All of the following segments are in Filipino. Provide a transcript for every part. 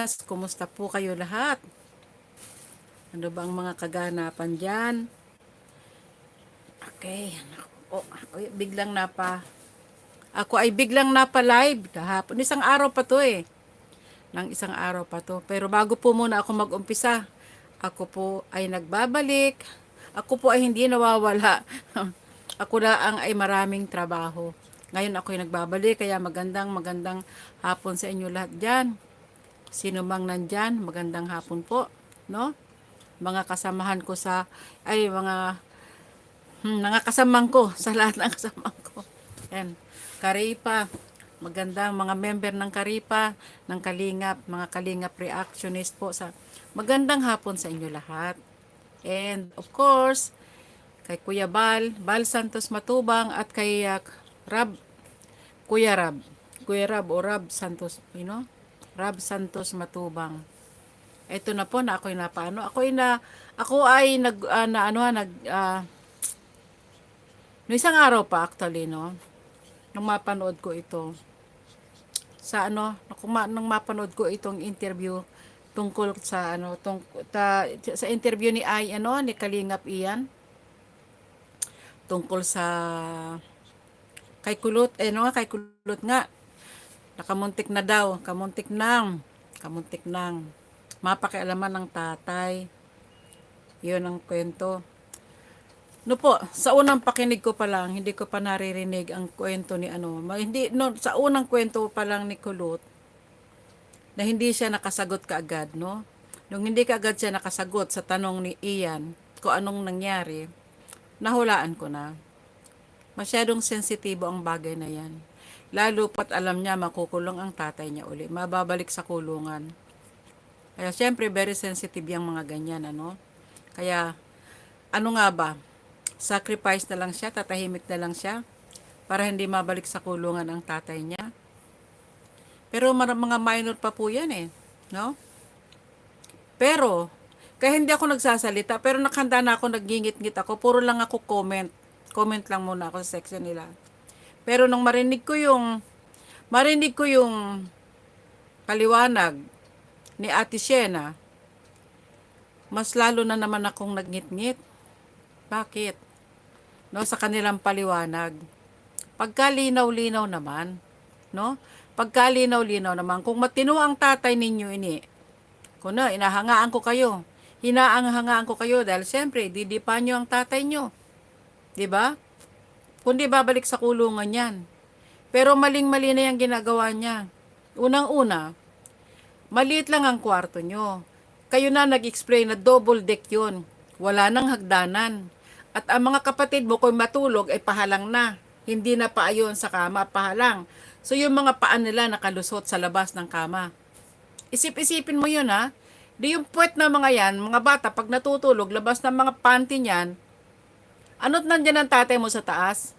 Pilipinas. Kumusta po kayo lahat? Ano ba ang mga kaganapan dyan? Okay. Ako ay biglang napa ako ay biglang napa live kahapon. Isang araw pa to eh. Nang isang araw pa to. Pero bago po muna ako mag-umpisa, ako po ay nagbabalik. Ako po ay hindi nawawala. ako na ang ay maraming trabaho. Ngayon ako ay nagbabalik, kaya magandang magandang hapon sa inyo lahat dyan. Sino mang nandyan, magandang hapon po. No? Mga kasamahan ko sa, ay mga, hmm, mga kasamang ko, sa lahat ng kasamang ko. Yan. Karipa, magandang mga member ng Karipa, ng Kalingap, mga Kalingap reactionist po sa magandang hapon sa inyo lahat. And of course, kay Kuya Bal, Bal Santos Matubang at kay uh, Rab, Kuya Rab, Kuya Rab o Rab Santos, you know? Rab Santos Matubang. Ito na po na ako'y napaano. Ako ay na ako ay nag ah, na ano nag ah, no isang araw pa actually no. Nung mapanood ko ito sa ano, nung, ma, nung mapanood ko itong interview tungkol sa ano tung, ta, sa interview ni Ay ano ni Kalingap Ian tungkol sa kay Kulot eh no kay Kulot nga nakamuntik na daw kamuntik nang kamuntik nang mapakialaman ng tatay yun ang kwento no po sa unang pakinig ko pa lang hindi ko pa naririnig ang kwento ni ano hindi no sa unang kwento pa lang ni Kulot na hindi siya nakasagot kaagad, no? Nung hindi kaagad siya nakasagot sa tanong ni Ian kung anong nangyari, nahulaan ko na. Masyadong sensitibo ang bagay na yan. Lalo pat alam niya makukulong ang tatay niya uli. Mababalik sa kulungan. Kaya syempre very sensitive yung mga ganyan, ano? Kaya ano nga ba? Sacrifice na lang siya, tatahimik na lang siya para hindi mabalik sa kulungan ang tatay niya. Pero mga minor pa po yan eh. No? Pero, kaya hindi ako nagsasalita, pero nakahanda na ako, nagingit-ngit ako, puro lang ako comment. Comment lang muna ako sa section nila. Pero nung marinig ko yung, marinig ko yung paliwanag ni Ate Shena, mas lalo na naman akong nagngit-ngit. Bakit? No, sa kanilang paliwanag. Pagkalinaw-linaw naman, no? Pagkalinaw-linaw naman, kung matino ang tatay ninyo ini, kung na, inahangaan ko kayo, hinaanghangaan ko kayo dahil siyempre, didipa nyo ang tatay nyo. 'Di ba? Kundi babalik sa kulungan yan. Pero maling-mali na yung ginagawa niya. Unang-una, maliit lang ang kwarto nyo. Kayo na nag-explain na double deck yun. Wala nang hagdanan. At ang mga kapatid mo, kung matulog, ay pahalang na. Hindi na paayon sa kama, pahalang. So yung mga paan nila nakalusot sa labas ng kama. Isip-isipin mo yun ha. Di yung puwet na mga yan, mga bata, pag natutulog, labas ng mga panty niyan, ano't nandyan ang tatay mo sa taas?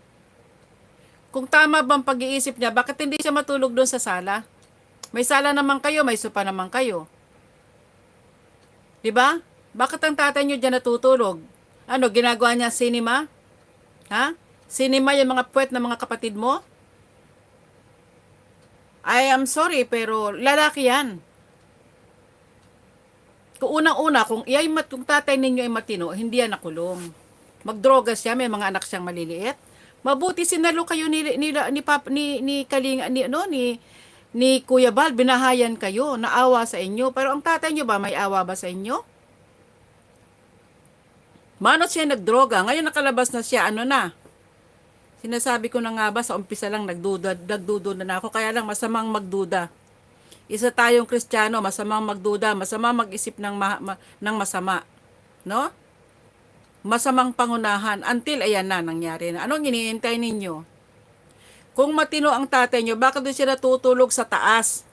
Kung tama bang pag-iisip niya, bakit hindi siya matulog doon sa sala? May sala naman kayo, may sopa naman kayo. Di ba? Bakit ang tatay niyo dyan natutulog? Ano, ginagawa niya cinema? Ha? Cinema yung mga puwet ng mga kapatid mo? I am sorry, pero lalaki yan. Kung unang-una, kung, iyay kung tatay ninyo ay matino, hindi yan nakulong. Magdroga siya, may mga anak siyang maliliit. Mabuti sinalo kayo ni ni ni, pap, ni, ni Kalinga ni ano ni ni Kuya Bal, binahayan kayo, naawa sa inyo. Pero ang tatay niyo ba may awa ba sa inyo? Manot siya nagdroga. Ngayon nakalabas na siya, ano na, Sinasabi ko na nga ba sa umpisa lang nagduda, nagdududa na ako kaya lang masamang magduda. Isa tayong Kristiyano, masamang magduda, masamang mag-isip ng, ma- ma- ng masama. No? Masamang pangunahan until ayan na nangyari na. Anong iniintay ninyo? Kung matino ang tatay nyo, bakit doon siya natutulog sa taas?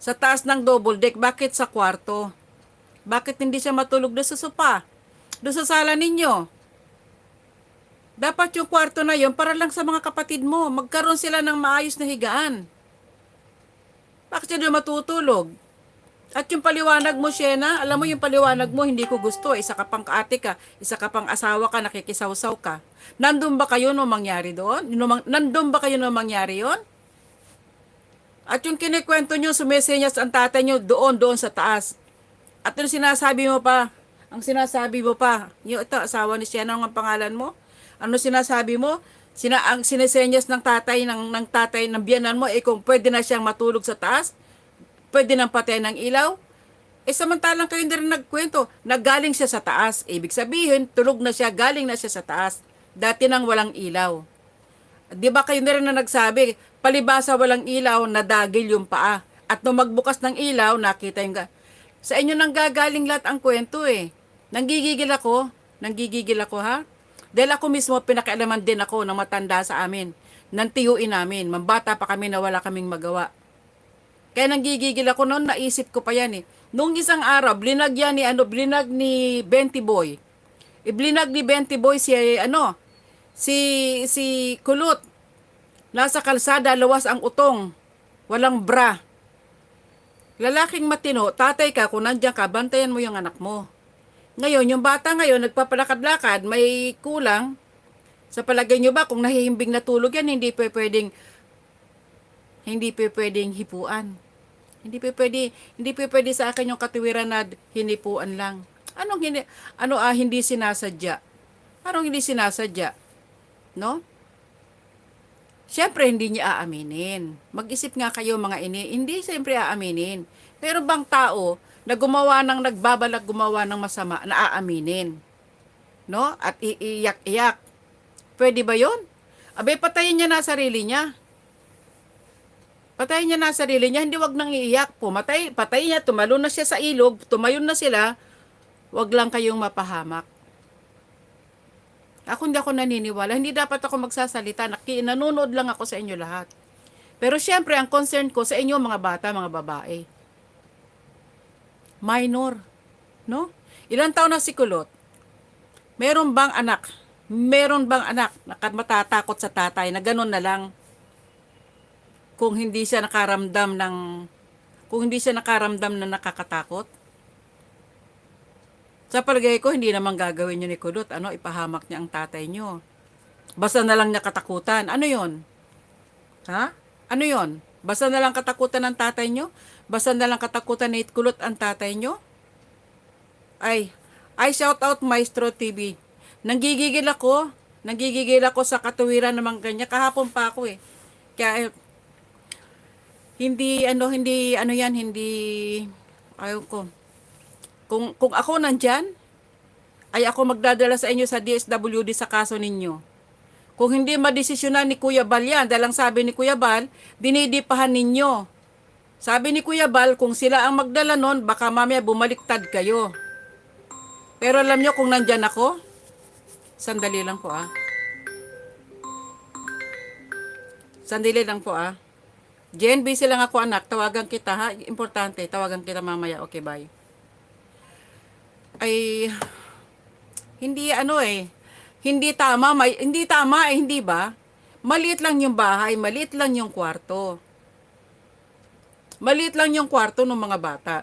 Sa taas ng double deck, bakit sa kwarto? Bakit hindi siya matulog doon sa sopa? Doon sa sala ninyo? Dapat yung kwarto na yon para lang sa mga kapatid mo. Magkaroon sila ng maayos na higaan. Bakit siya doon matutulog? At yung paliwanag mo, Shena, alam mo yung paliwanag mo, hindi ko gusto. Isa ka pang kaate ka, isa ka pang asawa ka, nakikisawsaw ka. Nandun ba kayo nung mangyari doon? Nandun ba kayo nung mangyari yon? At yung kinikwento nyo, sumesenyas ang tatay nyo doon, doon sa taas. At yung sinasabi mo pa, ang sinasabi mo pa, yung ito, asawa ni ano ang pangalan mo? Ano sinasabi mo? Sina, ang sinesenyas ng tatay, ng, ng tatay, ng biyanan mo, eh kung pwede na siyang matulog sa taas, pwede nang patayin ng ilaw, eh samantalang kayo na rin nagkwento, naggaling siya sa taas. Ibig sabihin, tulog na siya, galing na siya sa taas. Dati nang walang ilaw. Di ba kayo na rin na nagsabi, palibasa walang ilaw, nadagil yung paa. At nung magbukas ng ilaw, nakita yung... ga- Sa inyo nang gagaling lahat ang kwento eh. Nanggigigil ako. Nanggigigil ako ha. Dahil ako mismo, pinakialaman din ako ng matanda sa amin. Nang tiyuin namin. Mambata pa kami na wala kaming magawa. Kaya nanggigigil ako noon, naisip ko pa yan eh. Nung isang araw, blinag yan ni, ano, blinag ni Benti Boy. Iblinag ni Benti Boy si, ano, si, si Kulot. Nasa kalsada, lawas ang utong. Walang bra. Lalaking matino, tatay ka, kung nandiyan ka, bantayan mo yung anak mo. Ngayon, yung bata ngayon, nagpapalakad-lakad, may kulang. Sa palagay nyo ba, kung nahihimbing na tulog yan, hindi pwedeng, hindi pa pwedeng hipuan. Hindi pa pwede, hindi pa pwede sa akin yung katuwiran na hinipuan lang. Anong hindi, ano ah, hindi sinasadya? Anong hindi sinasadya? No? Siyempre, hindi niya aaminin. Mag-isip nga kayo mga ini, hindi siyempre aaminin. Pero bang tao na gumawa ng nagbabalak gumawa ng masama na aaminin? No? At iiyak-iyak. Pwede ba yon? Abay, patayin niya na sarili niya. Patayin niya na sarili niya, hindi wag nang iiyak. Pumatay, patay niya, tumalo na siya sa ilog, tumayon na sila, wag lang kayong mapahamak. Ako hindi ako naniniwala. Hindi dapat ako magsasalita. Naki, nanonood lang ako sa inyo lahat. Pero syempre, ang concern ko sa inyo mga bata, mga babae. Minor. No? Ilang taon na si Kulot? Meron bang anak? Meron bang anak na matatakot sa tatay na ganun na lang? Kung hindi siya nakaramdam ng kung hindi siya nakaramdam na nakakatakot? Sa palagay ko, hindi naman gagawin niyo ni Kulot. Ano, ipahamak niya ang tatay niyo. Basta na lang niya katakutan. Ano yon? Ha? Ano yon? Basta na lang katakutan ng tatay niyo? Basta na lang katakutan ni Kulot ang tatay niyo? Ay, ay shout out Maestro TV. Nanggigigil ako. Nanggigigil ako sa katuwiran naman ganyan. Kahapon pa ako eh. Kaya, hindi, ano, hindi, ano yan, hindi, ayaw ko. Kung, kung ako nandyan, ay ako magdadala sa inyo sa DSWD sa kaso ninyo. Kung hindi madesisyonan ni Kuya Bal yan, dahil ang sabi ni Kuya Bal, dinidipahan ninyo. Sabi ni Kuya Bal, kung sila ang magdala nun, baka mamaya bumaliktad kayo. Pero alam nyo kung nandyan ako, sandali lang po ah. Sandali lang po ah. Jen, busy lang ako anak. Tawagan kita ha. Importante, tawagan kita mamaya. Okay, bye. Ay, hindi ano eh. Hindi tama, may, hindi tama eh, hindi ba? Maliit lang yung bahay, maliit lang yung kwarto. Maliit lang yung kwarto ng mga bata.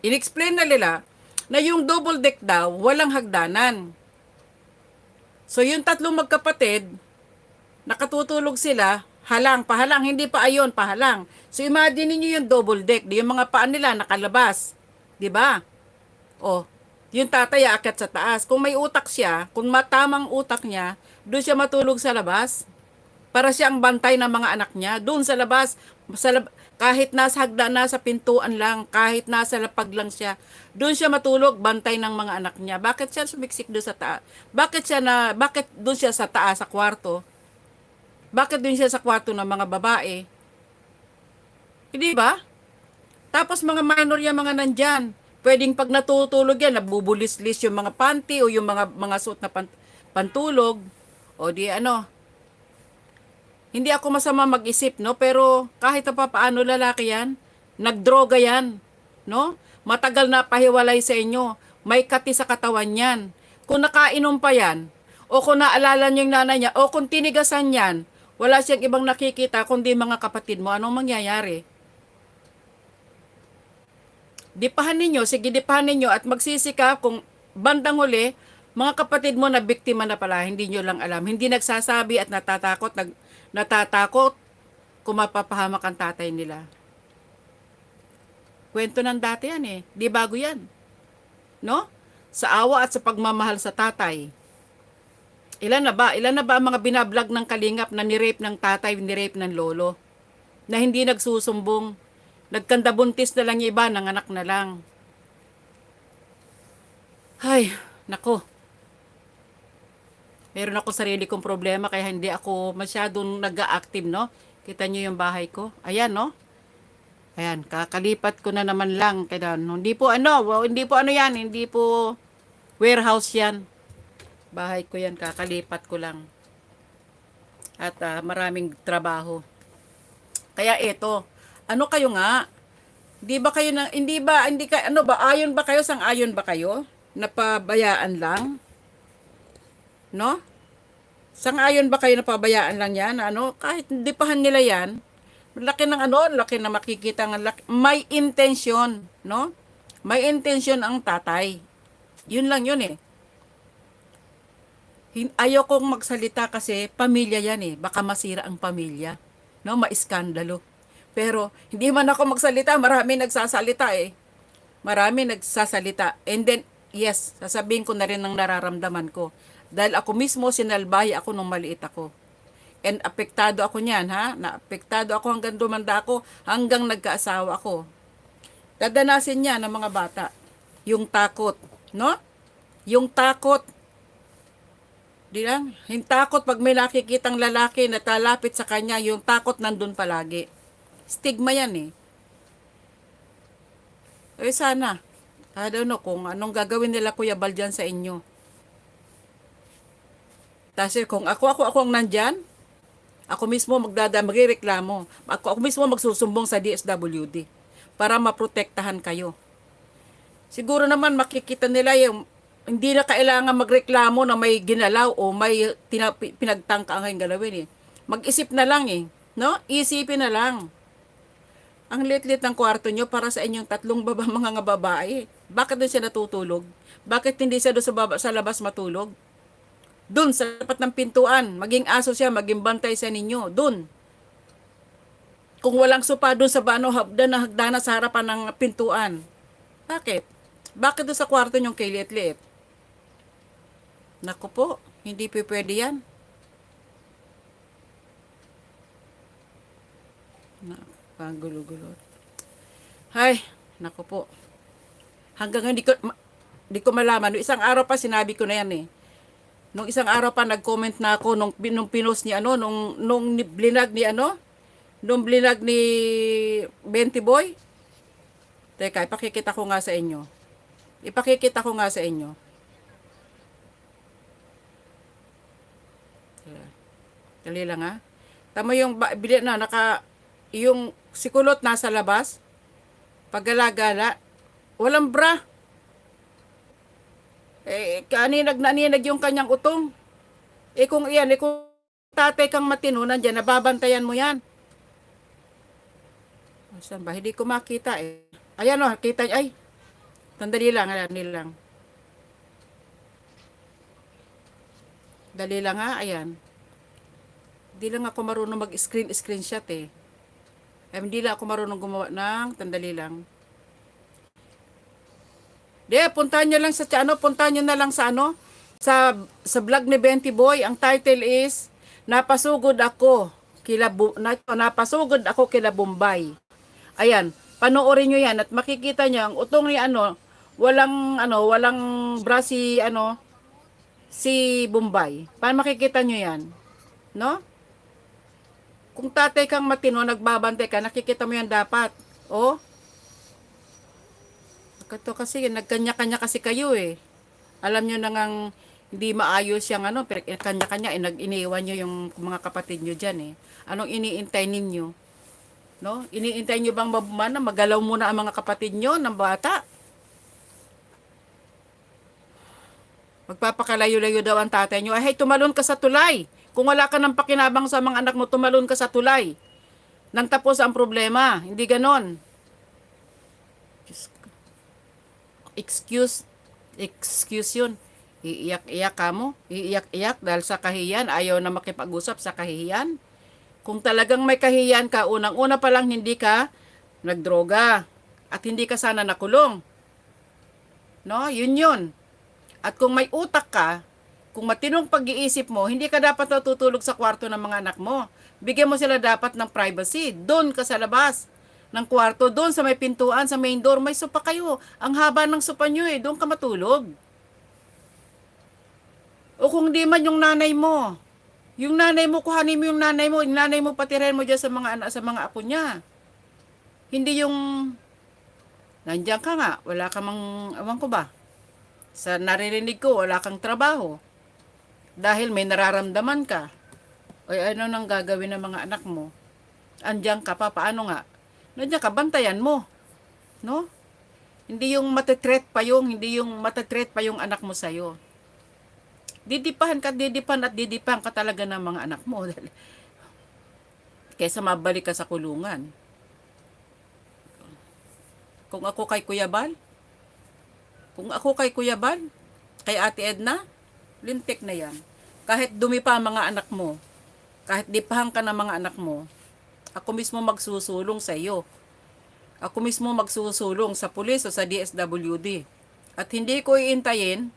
Inexplain na nila na yung double deck daw, walang hagdanan. So yung tatlong magkapatid, nakatutulog sila, halang, pahalang, hindi pa ayon, pahalang. So imagine niyo yung double deck, yung mga paan nila nakalabas. 'Di ba? Oh, yung tatay aakyat sa taas. Kung may utak siya, kung matamang utak niya, doon siya matulog sa labas. Para siya ang bantay ng mga anak niya. Doon sa labas, sa lab- kahit nasa hagda, nasa pintuan lang, kahit nasa lapag lang siya, doon siya matulog, bantay ng mga anak niya. Bakit siya sumiksik doon sa taas? Bakit siya na, bakit doon siya sa taas, sa kwarto? Bakit doon siya sa kwarto ng mga babae? Hindi ba? Tapos mga minor yung mga nandyan. Pwedeng pag natutulog yan, nabubulis-lis yung mga panty o yung mga mga suot na pan- pantulog. O di ano. Hindi ako masama mag-isip, no? Pero kahit pa paano lalaki yan, nagdroga yan, no? Matagal na pahiwalay sa inyo. May kati sa katawan yan. Kung nakainom pa yan, o kung naalala niyo yung nanay niya, o kung tinigasan yan, wala siyang ibang nakikita kundi mga kapatid mo, anong mangyayari? dipahan ninyo, sige dipahan ninyo at magsisi ka kung bandang huli, mga kapatid mo na biktima na pala, hindi nyo lang alam. Hindi nagsasabi at natatakot, nag, natatakot kung mapapahamak ang tatay nila. Kwento ng dati yan eh. Di bago yan. No? Sa awa at sa pagmamahal sa tatay. Ilan na ba? Ilan na ba ang mga binablog ng kalingap na nirape ng tatay, nirape ng lolo? Na hindi nagsusumbong. Nagkandabuntis na lang yung iba, nanganak na lang. Ay, nako. Meron ako sarili kong problema kaya hindi ako masyadong nag-active, no? Kita niyo yung bahay ko. Ayan, no? Ayan, kakalipat ko na naman lang. Kaya, hindi po ano, hindi po ano yan, hindi po warehouse yan. Bahay ko yan, kakalipat ko lang. At ah, maraming trabaho. Kaya ito, ano kayo nga? Hindi ba kayo na, hindi ba, hindi ka, ano ba, ayon ba kayo, sang ayon ba kayo? Napabayaan lang? No? Sang ayon ba kayo napabayaan lang yan? Ano? Kahit hindi pahan nila yan, laki ng ano, laki na makikita ng may intention, no? May intention ang tatay. Yun lang yun eh. Hin- Ayaw kong magsalita kasi pamilya yan eh. Baka masira ang pamilya. No, maiskandalo. Pero hindi man ako magsalita, marami nagsasalita eh. Marami nagsasalita. And then, yes, sasabihin ko na rin ang nararamdaman ko. Dahil ako mismo, sinalbahi ako nung maliit ako. And apektado ako niyan, ha? Naapektado ako hanggang dumanda ako, hanggang nagkaasawa ako. Dadanasin niya ng mga bata. Yung takot, no? Yung takot. Di lang? Yung takot pag may nakikitang lalaki na talapit sa kanya, yung takot nandun palagi. Stigma yan eh. Eh sana, I don't know kung anong gagawin nila Kuya Bal dyan sa inyo. Kasi kung ako, ako, ako ang nandyan, ako mismo magdada, magreklamo. Ako, ako mismo magsusumbong sa DSWD para maprotektahan kayo. Siguro naman makikita nila yung hindi na kailangan magreklamo na may ginalaw o may tina, pinagtangka ang galawin eh. Mag-isip na lang eh. No? Isipin na lang. Ang lit-lit ng kwarto nyo para sa inyong tatlong baba, mga nga babae. Bakit doon siya natutulog? Bakit hindi siya doon sa, baba, sa labas matulog? Doon, sa tapat ng pintuan. Maging aso siya, maging bantay sa ninyo. Doon. Kung walang sopa doon sa bano, hagdan na hagdana sa harapan ng pintuan. Bakit? Bakit doon sa kwarto nyong kay liit-liit? Naku po, hindi po pwede yan. Napagulo-gulo. Hay, naku po. Hanggang hindi ko, hindi ko malaman. Nung isang araw pa sinabi ko na yan eh. Nung isang araw pa nag-comment na ako nung, nung pinost ni ano, nung, nung blinag ni ano, nung blinag ni Benti Boy. Teka, ipakikita ko nga sa inyo. Ipakikita ko nga sa inyo. Dali lang ha. Tama yung bili na naka yung sikulot nasa labas. Paggalagala, walang bra. Eh, kaninag naninag yung kanyang utong. Eh kung iyan, eh kung tatay kang matino, nandyan, nababantayan mo yan. Saan ba? Hindi ko makita eh. Ayan o, kita Ay, sandali lang, dali lang. Dali lang ha, ayan. Hindi lang ako marunong mag-screen screenshot eh. Eh, hindi lang ako marunong gumawa ng, tandali lang. Di, puntahan nyo lang sa ano, puntahan nyo na lang sa ano, sa, sa vlog ni Benti Boy. Ang title is, Napasugod ako kila na, napasugod ako kila Bombay. Ayan, panoorin nyo yan at makikita nyo ang utong ni ano, walang ano, walang bra si ano, si Bombay. Paano makikita nyo yan? No? Kung tatay kang matino, nagbabantay ka, nakikita mo yan dapat. Oh? Kato kasi, nagkanya-kanya kasi kayo eh. Alam nyo na ngang hindi maayos yung ano, pero kanya-kanya, eh, nag-iniwan nyo yung mga kapatid nyo dyan eh. Anong iniintay ninyo? No? Iniintay nyo bang mabumana, magalaw muna ang mga kapatid nyo ng bata? Magpapakalayo-layo daw ang tatay nyo. Ay, hey, tumalon ka sa tulay. Kung wala ka ng pakinabang sa mga anak mo, tumalon ka sa tulay. Nang tapos ang problema. Hindi ganon. Excuse. Excuse yun. Iiyak-iyak ka mo. Iiyak-iyak dahil sa kahiyan. Ayaw na makipag-usap sa kahiyan. Kung talagang may kahiyan ka, unang-una pa lang hindi ka nagdroga at hindi ka sana nakulong. No, yun yun. At kung may utak ka, kung matinong pag-iisip mo, hindi ka dapat natutulog sa kwarto ng mga anak mo. Bigyan mo sila dapat ng privacy. Doon ka sa labas ng kwarto, doon sa may pintuan, sa main door, may sopa kayo. Ang haba ng sopa nyo eh, doon ka matulog. O kung di man yung nanay mo, yung nanay mo, kuhanin mo yung nanay mo, yung nanay mo patirin mo dyan sa mga anak, sa mga apo niya. Hindi yung, nandiyan ka nga, wala ka mang, awan ko ba, sa naririnig ko, wala kang trabaho. Dahil may nararamdaman ka. O ano nang gagawin ng mga anak mo? Andiyan ka pa, paano nga? Nandiyan ka, bantayan mo. No? Hindi yung matetreat pa yung, hindi yung matetreat pa yung anak mo sa'yo. Didipahan ka, didipan at didipahan ka talaga ng mga anak mo. Kaysa mabalik ka sa kulungan. Kung ako kay Kuya Bal, kung ako kay Kuya Bal, kay Ate Edna, lintik na yan. Kahit dumi pa mga anak mo, kahit dipahan ka ng mga anak mo, ako mismo magsusulong sa iyo. Ako mismo magsusulong sa pulis o sa DSWD. At hindi ko iintayin,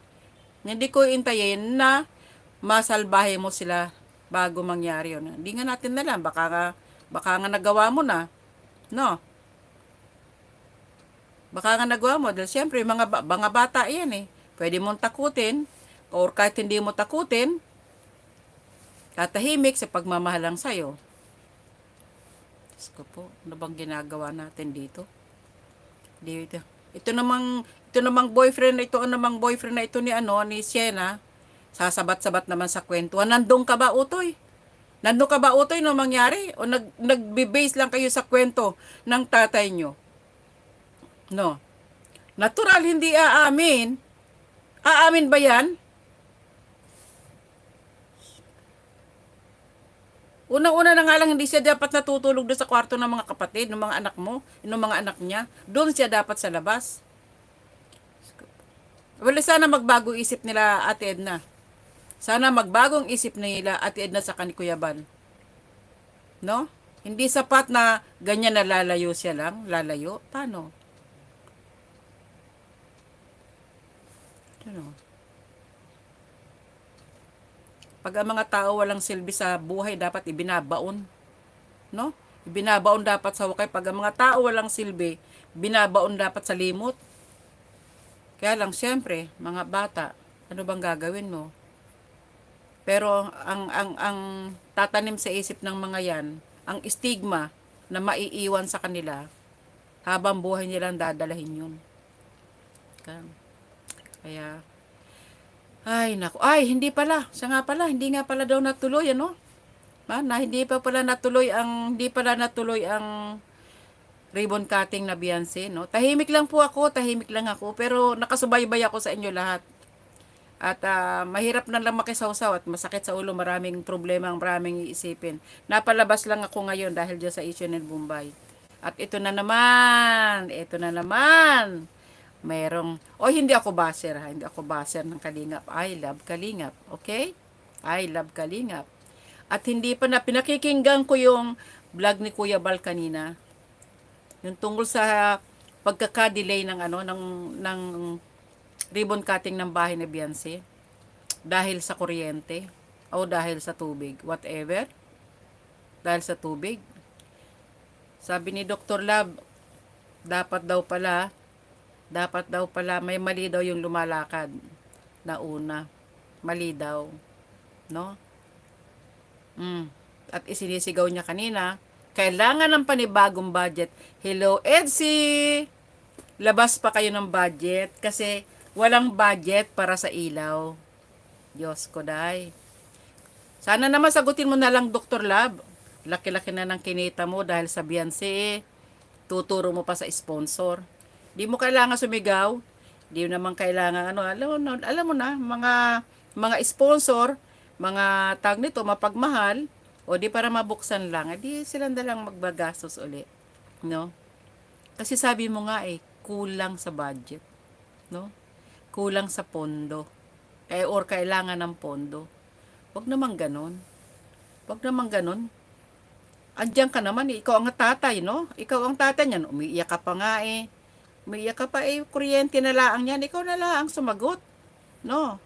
hindi ko iintayin na masalbahe mo sila bago mangyari yun. Hindi nga natin alam, baka nga, baka nga nagawa mo na. No? Baka nga nagawa mo. Dahil syempre, mga, mga bata yan eh. Pwede mong takutin, or kahit hindi mo takutin, tatahimik sa pagmamahal lang sa'yo. Diyos ko po, ano bang ginagawa natin dito? Dito. Ito namang, ito namang boyfriend, ito namang boyfriend na ito ni ano, ni Sienna, sasabat-sabat naman sa kwentuhan. Nandun ka ba, Utoy? Nandun ka ba, Utoy, no mangyari? O nag, nagbe-base lang kayo sa kwento ng tatay nyo? No. Natural, hindi aamin. Aamin ba yan? Unang-una na nga lang, hindi siya dapat natutulog doon sa kwarto ng mga kapatid, ng mga anak mo, ng mga anak niya. Doon siya dapat sa labas. Wala sana magbago isip nila Ate Edna. Sana magbagong isip nila Ate Edna sa ni Kuya Bal. No? Hindi sapat na ganyan na lalayo siya lang. Lalayo? Paano? Ano? Pag ang mga tao walang silbi sa buhay, dapat ibinabaon. No? Ibinabaon dapat sa wakay. Pag ang mga tao walang silbi, binabaon dapat sa limot. Kaya lang, siyempre, mga bata, ano bang gagawin mo? Pero ang ang ang tatanim sa isip ng mga 'yan, ang stigma na maiiwan sa kanila habang buhay nilang dadalahin 'yun. Kaya, kaya ay nako, ay hindi pala, siya nga pala, hindi nga pala daw natuloy ano? Ma, na hindi pa pala natuloy ang hindi pala natuloy ang ribbon cutting na Beyonce, no? Tahimik lang po ako, tahimik lang ako, pero nakasubaybay ako sa inyo lahat. At ah, mahirap na lang makisawsaw at masakit sa ulo, maraming problema, maraming iisipin. Napalabas lang ako ngayon dahil dyan sa issue ng Bombay. At ito na naman, ito na naman. Mayroong, o hindi ako baser ha, hindi ako baser ng Kalingap. I love Kalingap, okay? I love Kalingap. At hindi pa na, pinakikinggan ko yung vlog ni Kuya Bal kanina. Yung tungkol sa pagkaka-delay ng ano, ng, ng ribbon cutting ng bahay ni Beyonce dahil sa kuryente o dahil sa tubig, whatever. Dahil sa tubig. Sabi ni Dr. Lab, dapat daw pala, dapat daw pala, may mali daw yung lumalakad na una. Mali daw. No? Mm. At isinisigaw niya kanina, kailangan ng panibagong budget. Hello, Edsy! Labas pa kayo ng budget kasi walang budget para sa ilaw. Diyos ko, day. Sana naman sagutin mo na lang, Dr. Lab. Laki-laki na ng kinita mo dahil sa Beyonce, tuturo mo pa sa sponsor. Di mo kailangan sumigaw. Di naman kailangan ano, alam mo, na- alam mo na, mga mga sponsor, mga tag nito, mapagmahal, o di para mabuksan lang, di sila na lang magbagastos uli. No? Kasi sabi mo nga eh, kulang sa budget. No? Kulang sa pondo. Eh, or kailangan ng pondo. Huwag naman ganon. Huwag naman ganon. Andiyan ka naman, eh. ikaw ang tatay, no? Ikaw ang tatay niyan. Umiiyak ka pa nga eh. Umiiyak ka pa eh, kuryente na lang yan. Ikaw na lang ang sumagot. No?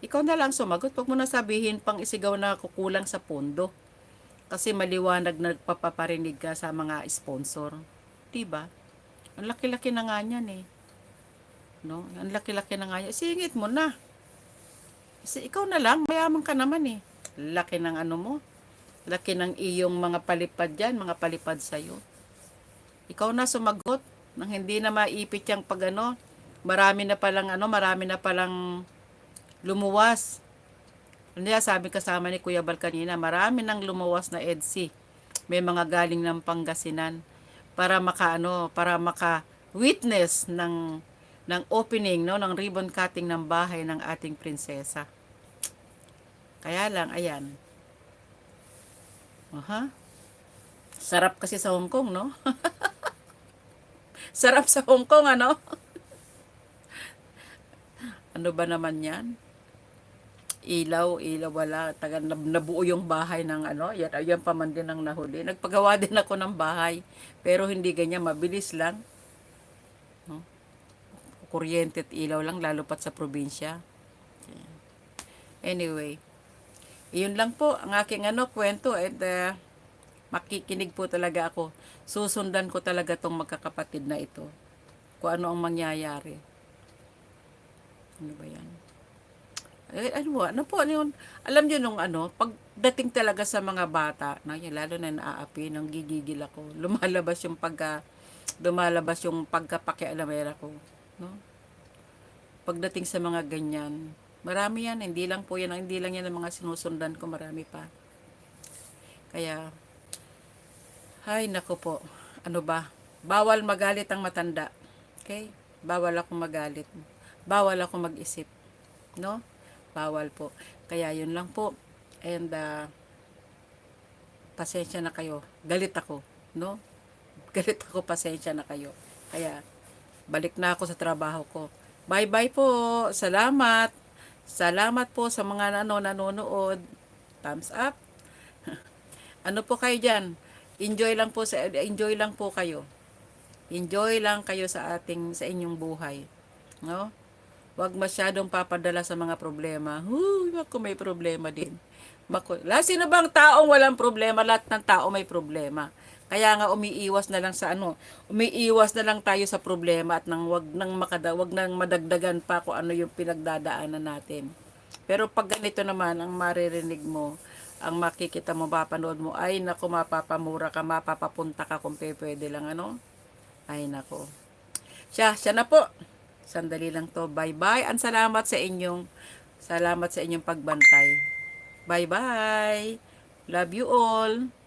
Ikaw na lang sumagot. Huwag mo na sabihin pang isigaw na kukulang sa pondo. Kasi maliwanag na nagpapaparinig ka sa mga sponsor. Diba? Ang laki-laki na nga niyan eh. No? Ang laki-laki na nga yan. Singit mo na. Kasi ikaw na lang, mayaman ka naman eh. Laki ng ano mo. Laki ng iyong mga palipad dyan, mga palipad sa'yo. Ikaw na sumagot nang hindi na maipit yung pag ano. Marami na palang ano, marami na palang lumuwas. Hindi, sabi kasama ni Kuya Bal kanina, marami nang lumuwas na EDSI. May mga galing ng Pangasinan para maka ano, para maka witness ng ng opening no ng ribbon cutting ng bahay ng ating prinsesa. Kaya lang ayan. Aha. Sarap kasi sa Hong Kong, no? Sarap sa Hong Kong, ano? ano ba naman 'yan? ilaw, ilaw wala, taga nab- nabuo yung bahay ng ano, yan, yan pa man din ang nahuli. Nagpagawa din ako ng bahay, pero hindi ganyan, mabilis lang. No? Kuryente at ilaw lang, lalo pat sa probinsya. Anyway, yun lang po ang aking ano, kwento and uh, makikinig po talaga ako. Susundan ko talaga tong magkakapatid na ito. Kung ano ang mangyayari. Ano ba yan? Eh, ano, ano po, ano yun? Alam nyo nung ano, pagdating talaga sa mga bata, no, yun, lalo na naaapi, nang gigigil ako, lumalabas yung pagka, lumalabas yung pagkapakialamera ko, no? Pagdating sa mga ganyan, marami yan, hindi lang po yan, hindi lang yan ang mga sinusundan ko, marami pa. Kaya, hay, nako po, ano ba, bawal magalit ang matanda, okay? Bawal ako magalit, bawal ako mag-isip, no? bawal po. Kaya yun lang po. And uh, pasensya na kayo. Galit ako, no? Galit ako, pasensya na kayo. Kaya balik na ako sa trabaho ko. Bye-bye po. Salamat. Salamat po sa mga nano nanonood. Thumbs up. ano po kayo diyan? Enjoy lang po sa enjoy lang po kayo. Enjoy lang kayo sa ating sa inyong buhay. No? Huwag masyadong papadala sa mga problema. Huy, ako may problema din. Mako, la sino bang taong walang problema? Lahat ng tao may problema. Kaya nga umiiwas na lang sa ano, umiiwas na lang tayo sa problema at nang wag nang makada, wag nang madagdagan pa kung ano yung pinagdadaanan natin. Pero pag ganito naman ang maririnig mo, ang makikita mo, papanood mo, ay nako mapapamura ka, mapapapunta ka kung pwede lang ano. Ay nako. Siya, siya na po. Sandali lang to. Bye-bye. Ang salamat sa inyong salamat sa inyong pagbantay. Bye-bye. Love you all.